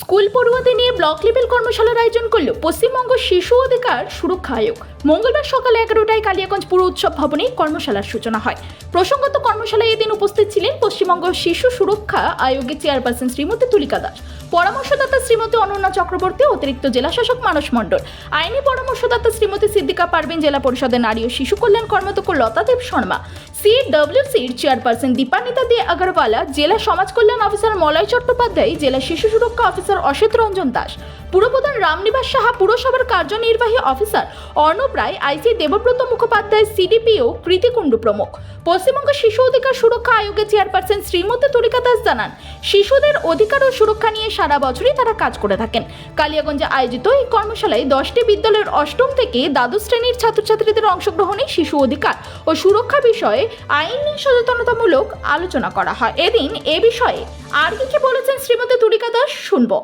School পড়ুয়াদের নিয়ে block level কর্মশালার আয়োজন করল পশ্চিমবঙ্গ শিশু অধিকার সুরক্ষা আয়োগ। মঙ্গলবার সকাল এগারোটায় কালিয়াগঞ্জ পুর উৎসব ভবনে কর্মশালার সূচনা হয়। প্রসঙ্গত কর্মশালায় এদিন উপস্থিত ছিলেন পশ্চিমবঙ্গ শিশু সুরক্ষা আয়োগের চেয়ারপারসন শ্রীমতী তুলিকা দাস। পরামর্শদাতা শ্রীমতী অনন্যা চক্রবর্তী অতিরিক্ত জেলা শাসক মানস মণ্ডল। আইনি পরামর্শদাতা শ্রীমতী সিদ্দিকা পারবেন জেলা পরিষদের নারী ও শিশু কল্যাণ কর্মতক লতা দেব শর্মা, সিডব্লিউসির চেয়ারপারসন দীপানিতা দে আগরওয়ালা, জেলা সমাজ কল্যাণ অফিসার মলয় চট্টোপাধ্যায়, জেলা শিশু সুরক্ষা অফিসার অসিত রঞ্জন দাস পুরপ্রধান রামনিবাস সাহা পুরসভার কার্যনির্বাহী officer Arnab Roy IC Debabrata Mukhopadhyay CDPO Kriti Kundu প্রমুখ। পশ্চিমবঙ্গ শিশু অধিকার সুরক্ষা আয়োগের চেয়ারপারসন শ্রীমতী তুলিকা দাস জানান, শিশুদের অধিকার ও সুরক্ষা নিয়ে সারা বছরই তারা কাজ করে থাকেন। কালিয়াগঞ্জে আয়োজিত এই কর্মশালায় দশটি বিদ্যালয়ের অষ্টম থেকে দ্বাদশ শ্রেণির ছাত্রছাত্রীদের অংশগ্রহণে শিশু অধিকার ও সুরক্ষা বিষয়ে আইনি সচেতনতামূলক আলোচনা করা হয়। এদিন এ বিষয়ে আর কি কি বলেছেন শ্রীমতী তুলিকা দাস শুনব।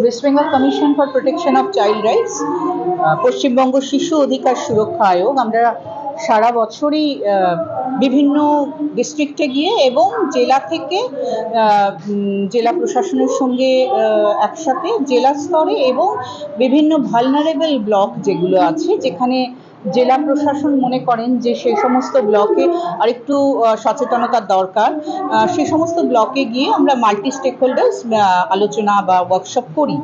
West Bengal Commission for Protection of Child Rights Paschimbanga শিশু অধিকার সুরক্ষা আয়োগ। আমরা সারা বছরই বিভিন্ন ডিস্ট্রিক্টে গিয়ে এবং জেলা থেকে জেলা প্রশাসনের সঙ্গে একসাথে জেলা স্তরে এবং বিভিন্ন ভালনারেবল ব্লক যেগুলো আছে, যেখানে জেলা প্রশাসন মনে করেন যে সেই সমস্ত ব্লকে আরেকটু সচেতনতার দরকার। আহ, সে সমস্ত ব্লকে গিয়ে আমরা মাল্টি স্টেক হোল্ডার্স আলোচনা বা ওয়ার্কশপ করি।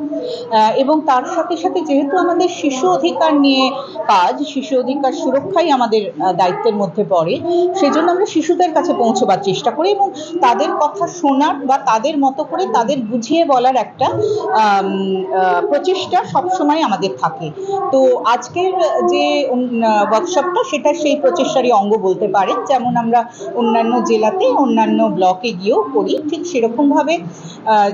এবং তার সাথে সাথে যেহেতু আমাদের শিশু অধিকার নিয়ে কাজ, শিশু অধিকার সুরক্ষাই আমাদের দায়িত্বের মধ্যে পড়ে। সেজন্য আমরা শিশুদের কাছে পৌঁছবার চেষ্টা করি এবং তাদের কথা শোনার বা তাদের মতো করে তাদের বুঝিয়ে বলার একটা প্রচেষ্টা সবসময় আমাদের থাকে। তো আজকের যে ওয়ার্কশপটা সেটা সেই প্রচেষ্টারই অঙ্গ বলতে পারেন যেমন আমরা অন্যান্য জেলাতে অন্যান্য ব্লকে গিয়েও করি। ঠিক সেরকমভাবে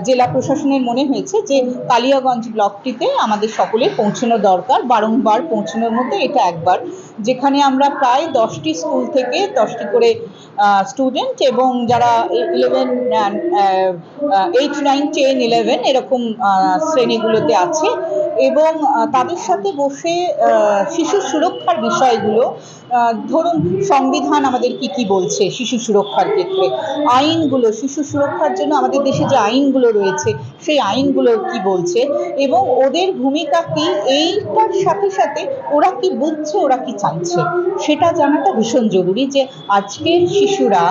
জেলা প্রশাসনের মনে হয়েছে যে, কালিয়াগঞ্জ ব্লকটিতে আমাদের সকলের পৌঁছানো দরকার। বারংবার পৌঁছানোর মধ্যে এটা একবার যেখানে আমরা প্রায় দশটি স্কুল থেকে দশটি করে স্টুডেন্ট এবং যারা eleven eight nine ten eleven এরকম শ্রেণীগুলোতে আছে এবং তাদের সাথে বসে শিশু সুরক্ষার বিষয়গুলো ধরুন সংবিধান আমাদের কি কি বলছে শিশু সুরক্ষার ক্ষেত্রে? আইনগুলো, শিশু সুরক্ষার জন্য আমাদের দেশে যে আইনগুলো রয়েছে, সেই আইনগুলো কি বলছে? এবং ওদের ভূমিকা কি? এইটার সাথে সাথে ওরা কি বুঝছে, ওরা কি চাইছে? সেটা জানাটা ভীষণ জরুরি যে আজকের শিশুরা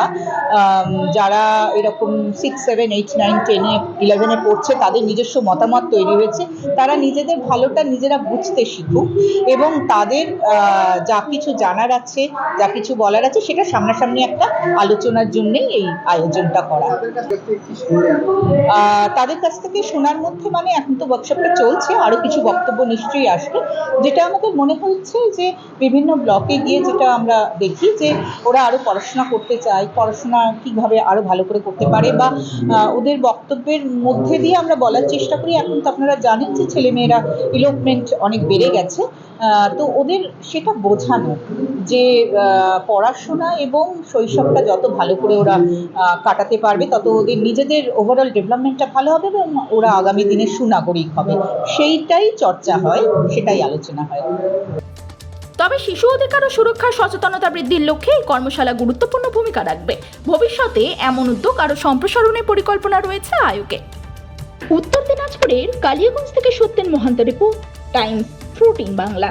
যারা এরকম সিক্স সেভেন এইট নাইন টেনে ইলেভেনে পড়ছে, তাদের নিজস্ব মতামত তৈরি হয়েছে। তারা নিজেদের ভালোটা নিজেরা বুঝতে শিখুক এবং তাদের যা কিছু জানার আছে, যা কিছু বলার আছে, সেটা সামনাসামনি একটা আলোচনার জন্যই এই আয়োজনটা করা। তাদের কাছ থেকে শোনার মধ্যে মানে এখন তো ওয়ার্কশপটা চলছে আরও কিছু বক্তব্য নিশ্চয়ই আসবে। যেটা আমাদের মনে হচ্ছে যে, বিভিন্ন ব্লকে গিয়ে যেটা আমরা দেখি যে, ওরা আরও পড়াশোনা করতে চায় পড়াশোনা কীভাবে আরও ভালো করে করতে পারে বা ওদের বক্তব্যের মধ্যে দিয়ে আমরা বলার চেষ্টা করি। এখন তো আপনারা জানেন যে ছেলেমেয়েরা ইলোপমেন্ট অনেক বেড়ে গেছে। তো ওদের সেটা বোঝানো যে পড়াশোনা এবং শৈশবটা যত ভালো করে ওরা কাটাতে পারবে, তত ওদের নিজেদের ওভারঅল ডেভেলপমেন্টটা ভালো হবে এবং ওরা আগামী দিনে সুনাগরিক হবে। সেইটাই চর্চা হয়, সেটাই আলোচনা হয়। তবে শিশু অধিকার ও সুরক্ষার সচেতনতা বৃদ্ধির লক্ষ্যে এই কর্মশালা গুরুত্বপূর্ণ ভূমিকা রাখবে। ভবিষ্যতে এমন উদ্যোগ আরও সম্প্রসারণের পরিকল্পনা রয়েছে আয়োগে। উত্তর দিনাজপুরের কালিয়াগঞ্জ থেকে সত্যেন মহান্ত রিপোর্ট টাইম ফ্রুটিন বাংলা।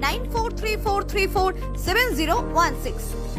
9434347016.